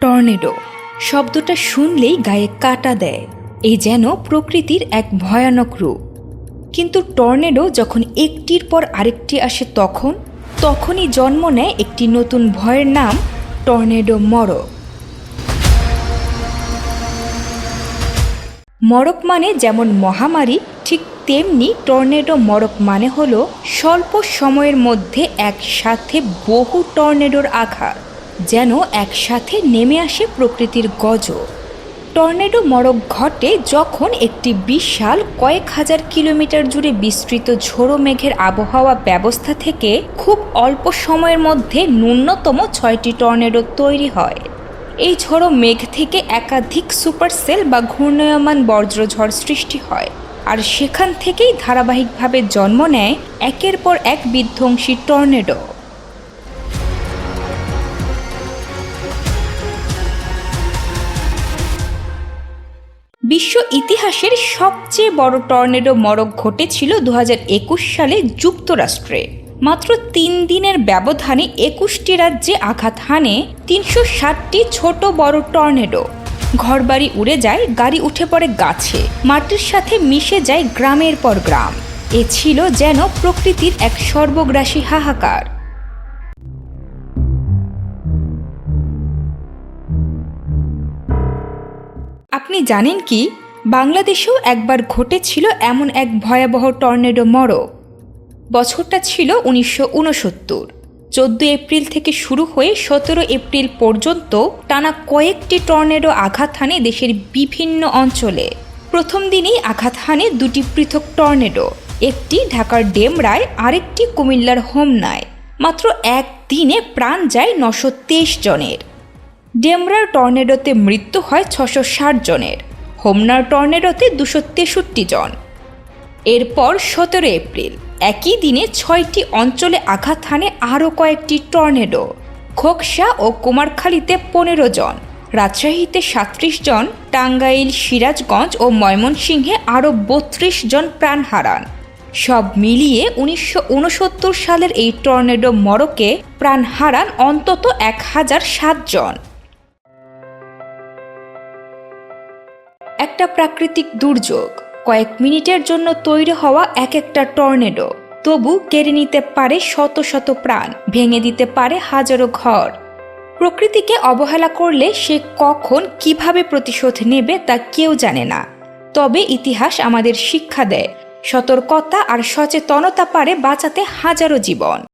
Tornado. শব্দটা শুনলেই গায়ে কাটা দেয়। এই যেন প্রকৃতির এক ভয়ানক রূপ। কিন্তু টর্নেডো যখন একটির পর আরেকটি আসে তখন, তখনই জন্ম নেয় একটি নতুন ভয়ের নাম টর্নেডো মরক। মরক মানে যেমন মহামারী, ঠিক তেমনি টর্নেডো মরক মানে হলো স্বল্প সময়ের মধ্যে একসাথে বহু টর্নেডোর আঘাত। যেন একসাথে নেমে আসে প্রকৃতির গজ টর্নেডো মরক ঘটে যখন একটি বিশাল কয়েক হাজার কিলোমিটার জুড়ে বিস্তৃত ঝোড়ো মেঘের আবহাওয়া ব্যবস্থা থেকে খুব অল্প সময়ের মধ্যে ন্যূনতম ছয়টি টর্নেডো তৈরি হয়। এই ঝড়ো মেঘ থেকে একাধিক সুপারসেল বা ঘূর্ণায়মান বজ্রঝড় সৃষ্টি হয় আর সেখান থেকেই ধারাবাহিকভাবে জন্ম নেয় একের পর এক বিধ্বংসী টর্নেডো। বিশ্ব ইতিহাসের সবচেয়ে বড় টর্নেডো মরক ঘটেছিল দু হাজার একুশ সালে যুক্তরাষ্ট্রে। মাত্র তিন দিনের ব্যবধানে একুশটি রাজ্যে আঘাত হানে তিনশো ষাটটি ছোট বড় টর্নেডো। ঘরবাড়ি উড়ে যায়, গাড়ি উঠে পড়ে গাছে, মাটির সাথে মিশে যায় গ্রামের পর গ্রাম। এ ছিল যেন প্রকৃতির এক সর্বগ্রাসী হাহাকার। আপনি জানেন কি? বাংলাদেশেও একবার ঘটেছিল এমন এক ভয়াবহ টর্নেডো মরক বছরটা ছিল উনিশশো উনসত্তর। চোদ্দ এপ্রিল থেকে শুরু হয়ে সতেরো এপ্রিল পর্যন্ত টানা কয়েকটি টর্নেডো আঘাত হানে দেশের বিভিন্ন অঞ্চলে। প্রথম দিনেই আঘাত হানে দুটি পৃথক টর্নেডো, একটি ঢাকার ডেমরায়, আরেকটি কুমিল্লার হোমনায়। মাত্র এক দিনে প্রাণ যায় নশো তেইশ জনের। ডেমরার টর্নেডোতে মৃত্যু হয় ছশো ষাট জনের। হোমনার টর্নেডোতে দুশো তেষট্টি জন। এরপর সতেরো এপ্রিল, একই দিনে ছয়টি অঞ্চলে আঘাত হানে আরও কয়েকটি টর্নেডো। খোকসা ও কুমারখালীতে পনেরো জন, রাজশাহীতে সাঁত্রিশ জন, টাঙ্গাইল, সিরাজগঞ্জ ও ময়মনসিংহে আরও বত্রিশ জন প্রাণ হারান। সব মিলিয়ে উনিশশো উনসত্তর সালের এই টর্নেডো মরকে প্রাণ হারান অন্তত এক হাজার সাত জন। একটা প্রাকৃতিক দুর্যোগ, কয়েক মিনিটের জন্য তৈরি হওয়া এক একটা টর্নেডো। তবু কেড়ে নিতে পারে শত শত প্রাণ, ভেঙে দিতে পারে হাজারো ঘর। প্রকৃতিকে অবহেলা করলে সে কখন কীভাবে প্রতিশোধ নেবে তা কেউ জানে না। তবে ইতিহাস আমাদের শিক্ষা দেয়, সতর্কতা আর সচেতনতা পারে বাঁচাতে হাজারো জীবন।